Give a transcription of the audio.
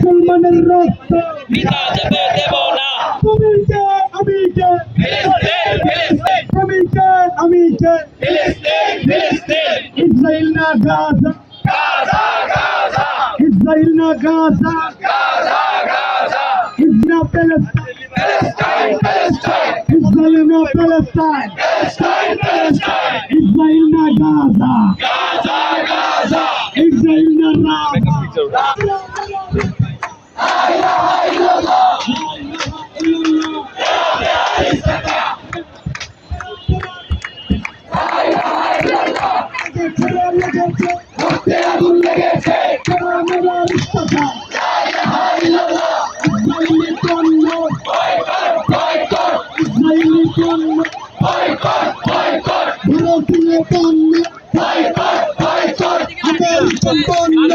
মুসলমানের রক্ত। যেতে দেব না। তুমি কে আমি কে তুমি কে আমি কে ইসরায়েল না গাজা। Gaza Gaza. ইসরায়েল না গাজা। Gaza Gaza. ইসরা প্যালেস্টাইন ইসরায়েল না প্যালেস্টাইন প্যালেস্টাইন প্যালেস্টাইন ইসরায়েল না গাজা। লেগেছে খেলা লেগেছে রক্তে আগুন লেগেছে খেলা মেলা মুস্তাফা ইসরায়েলি পণ্য ইসরায়েলি পণ্য ভারতীয় পণ্য আমেরিকান পণ্য